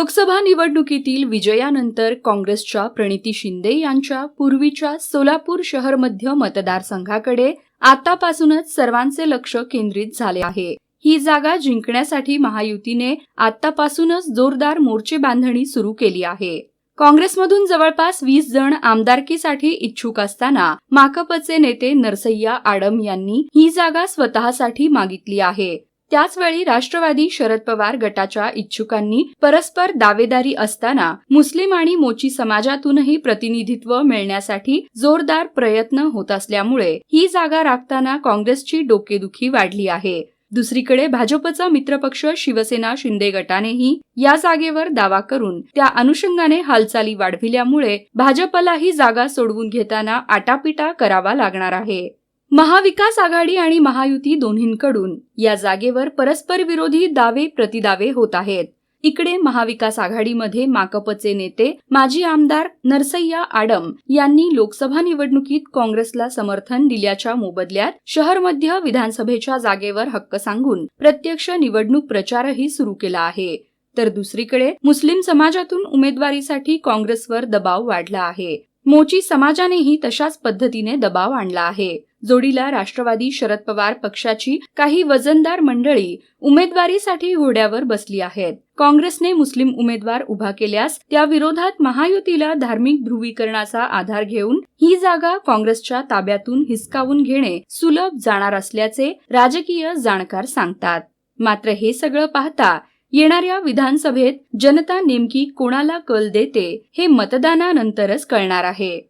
लोकसभा निवडणुकीतील विजयानंतर काँग्रेसच्या प्रणिती शिंदे यांच्या पूर्वीच्या सोलापूर शहर मध्य मतदारसंघाकडे आतापासूनच सर्वांचे लक्ष केंद्रित झाले आहे. ही जागा जिंकण्यासाठी महायुतीने आतापासूनच जोरदार मोर्चे बांधणी सुरू केली आहे. काँग्रेसमधून जवळपास वीस जण आमदारकीसाठी इच्छुक असताना माकपचे नेते नरसय्या आडम यांनी ही जागा स्वतःसाठी मागितली आहे. त्याचवेळी राष्ट्रवादी शरद पवार गटाच्या इच्छुकांनी परस्पर दावेदारी असताना मुस्लिम आणि मोची समाजातूनही प्रतिनिधित्व मिळण्यासाठी जोरदार प्रयत्न होत असल्यामुळे ही जागा राखताना काँग्रेसची डोकेदुखी वाढली आहे. दुसरीकडे भाजपचा मित्रपक्ष शिवसेना शिंदे गटानेही या जागेवर दावा करून त्या अनुषंगाने हालचाली वाढविल्यामुळे भाजपलाही जागा सोडवून घेताना आटापिटा करावा लागणार आहे. महाविकास आघाडी आणि महायुती दोन्हींकडून या जागेवर परस्पर विरोधी दावे प्रतिदावे होत आहेत. इकडे महाविकास आघाडीमध्ये माकपचे नेते माजी आमदार नरसय्या आडम यांनी लोकसभा निवडणुकीत काँग्रेसला समर्थन दिल्याच्या मोबदल्यात शहर मध्य विधानसभेच्या जागेवर हक्क सांगून प्रत्यक्ष निवडणूक प्रचारही सुरू केला आहे. तर दुसरीकडे मुस्लिम समाजातून उमेदवारीसाठी काँग्रेसवर दबाव वाढला आहे. मोची समाजानेही तशाच पद्धतीने दबाव आणला आहे. जोडीला राष्ट्रवादी शरद पवार पक्षाची काही वजनदार मंडळी उमेदवारीसाठी घोड्यावर बसली आहेत. काँग्रेसने मुस्लिम उमेदवार उभा केल्यास त्या विरोधात महायुतीला धार्मिक ध्रुवीकरणाचा आधार घेऊन ही जागा काँग्रेसच्या ताब्यातून हिसकावून घेणे सुलभ जाणार असल्याचे राजकीय जाणकार सांगतात. मात्र हे सगळं पाहता येणाऱ्या विधानसभेत जनता नेमकी कोणाला कल देते हे मतदानानंतरच कळणार आहे.